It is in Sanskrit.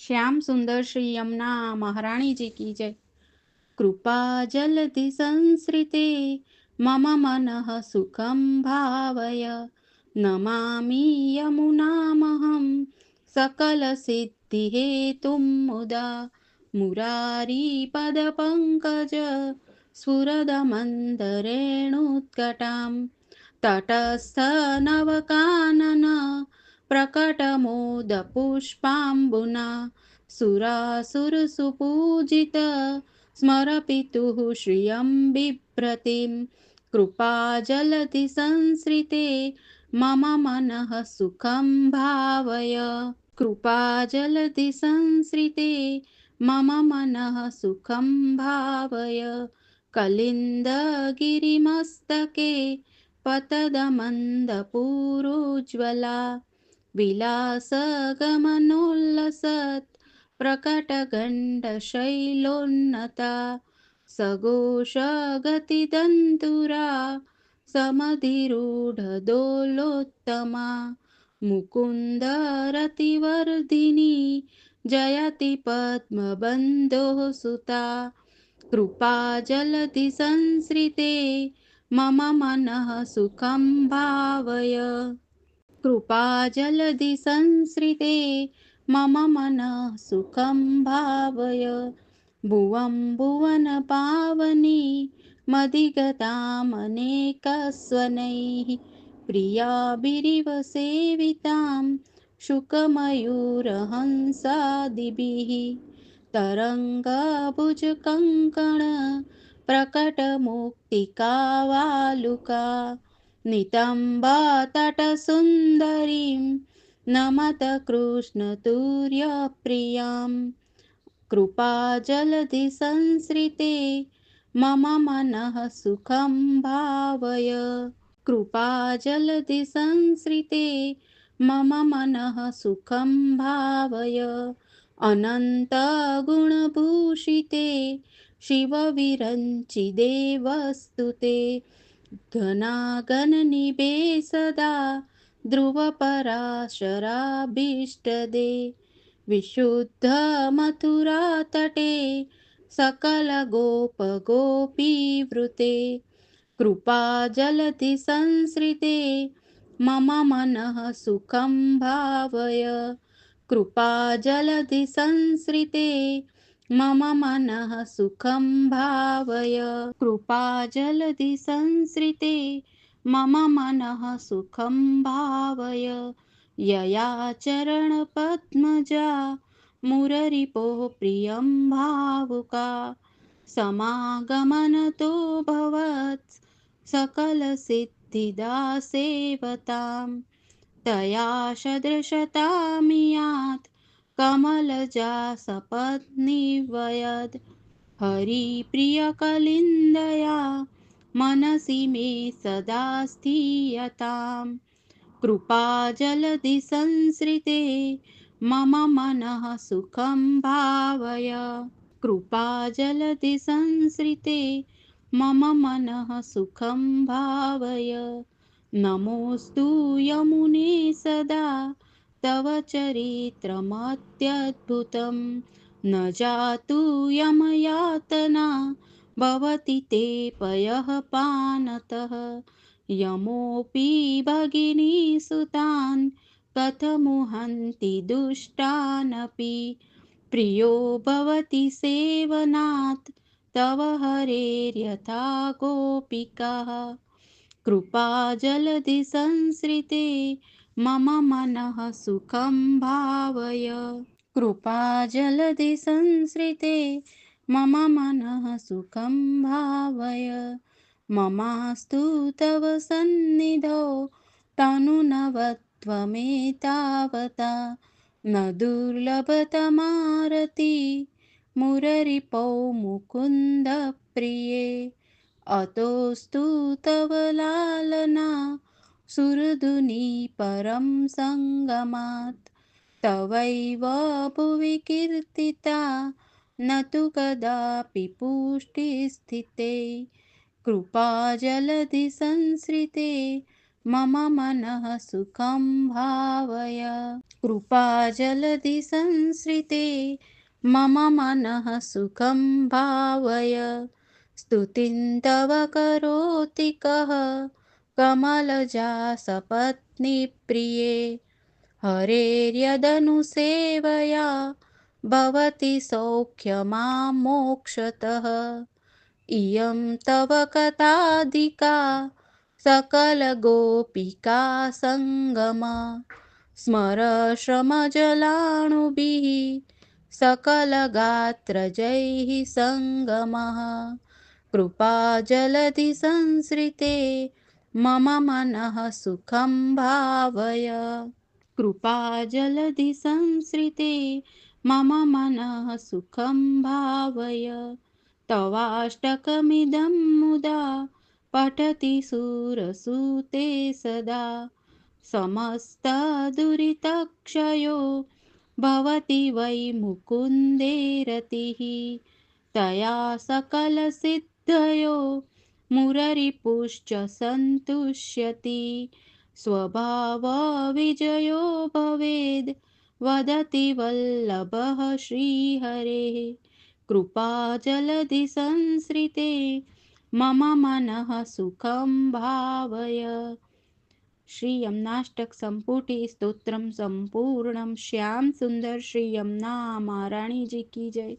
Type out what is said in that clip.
श्याम सुंदर श्री यमुना महाराणी जी की जय। कृपा जलधि संसृते मम मनः सुखं भावय। नमामि यमुनामहं सकलसिद्धिहेतुं मुदा। मुरारीपदपङ्कज स्फुरदमन्दरेणुत्कटां तटस्थनवकानन प्रकटमोदपुष्पाम्बुना सुरासुरसुपूजित स्मरपितुः श्रियं बिभ्रतीं कृपाजलधिसंसृते मम मनः सुखं भावय। कृपाजलधिसंसृते मम मनः सुखं भावय। कलिन्दगिरिमस्तके पतदमन्दपूरोज्ज्वला विलासगमनोल्लसत् प्रकटगण्डशैलोन्नता सघोषगतिदन्तुरा समधिरूढदोलोत्तमा मुकुन्दरतिवर्धिनी जयति पद्मबन्धोः सुता कृपाजलधिसंसृते मम मनः सुखं भावय कृपाजलधिसंसृते मम मनः सुखं भावय। भुवं भुवनपावनी मदिगतामनेकस्वनैः प्रियाभिरिव सेवितां शुकमयूरहंसादिभिः। तरङ्गभुजकङ्कण प्रकटमुक्तिकावालुका नितम्बतटसुन्दरीं नमत कृष्णतुर्यप्रियां कृपाजलधिसंसृते मम मनः सुखं भावय। कृपाजलधिसंसृते मम मनः सुखं भावय। अनन्तगुणभूषिते शिवविरञ्चिदेवस्तु ते सदा ध्रुवपराशराभीष्टदे विशुद्धमथुरातटे सकलगोपगोपीवृते। कृपाजलधिसंसृते मम मनः सुखं भावय। कृपाजलधिसंसृते मम मनः सुखं भावय। कृपाजलधिसंसृते मम मनः सुखं भावय। यया चरणपद्मजा मुररिपोः प्रियं भावुका। समागमनतो भवत्। सकलसिद्धिदा सेवतां तया सदृशतामियात् कमलजा सपत्निवयद् हरिप्रियकलिन्दया मनसि मे सदा स्थीयताम्। कृपाजलधिसंसृते मम मनः सुखं भावय। कृपाजलधिसंसृते मम मनः सुखं भावय। नमोऽस्तु यमुने सदा तव चरित्रमत्यद्भुतं न जातु यमयातना भवति ते पयः पानतः। यमोऽपि भगिनीसुतान् कथमुहन्ति दुष्टानपि। प्रियो भवति सेवनात् तव हरेर्यथा गोपिकाः। कृपाजलधिसंसृते मम मनः सुखं भावय। कृपाजलधिसंसृते मम मनः सुखं भावय। ममास्तु तव सन्निधौ तनुनवत्वमेतावता न दुर्लभतमारति मुररिपौ मुकुन्दप्रिये। अतोऽस्तु तव लालना सुहृदुनी परं सङ्गमात् तवैव भुवि कीर्तिता न तु कदापि पुष्टिस्थिते कृपाजलधिसंसृते मम मनः सुखं भावय। कृपाजलधिसंसृते मम मनः सुखं भावय। स्तुतिं तव करोति कः कमलजा सपत्नी सपत्निप्रिये हरेर्यदनुसेवया भवति सौख्यमां मोक्षतः। इयं तव कथाधिका सकलगोपिका सङ्गमा स्मरश्रमजलाणुभिः सकलगात्रजैः सङ्गमः कृपाजलधि संसृते मम मनः सुखं भावय। कृपाजलधिसंसृते मम मनः सुखं भावय। तवाष्टकमिदं मुदा पठति सुरसूते सदा। समस्तदुरितक्षयो भवति वै मुकुन्दे रतिः। तया सकलसिद्धयो मुररिपुश्च सन्तुष्यति। स्वभावविजयो भवेद्। वदति वल्लभः श्रीहरेः। कृपाजलधिसंसृते मम मनः सुखं भावय। श्रीयम्नाष्टकसम्पुटे स्तोत्रं सम्पूर्णं। श्याम सुन्दर श्री यमुना महारानी जी की जय।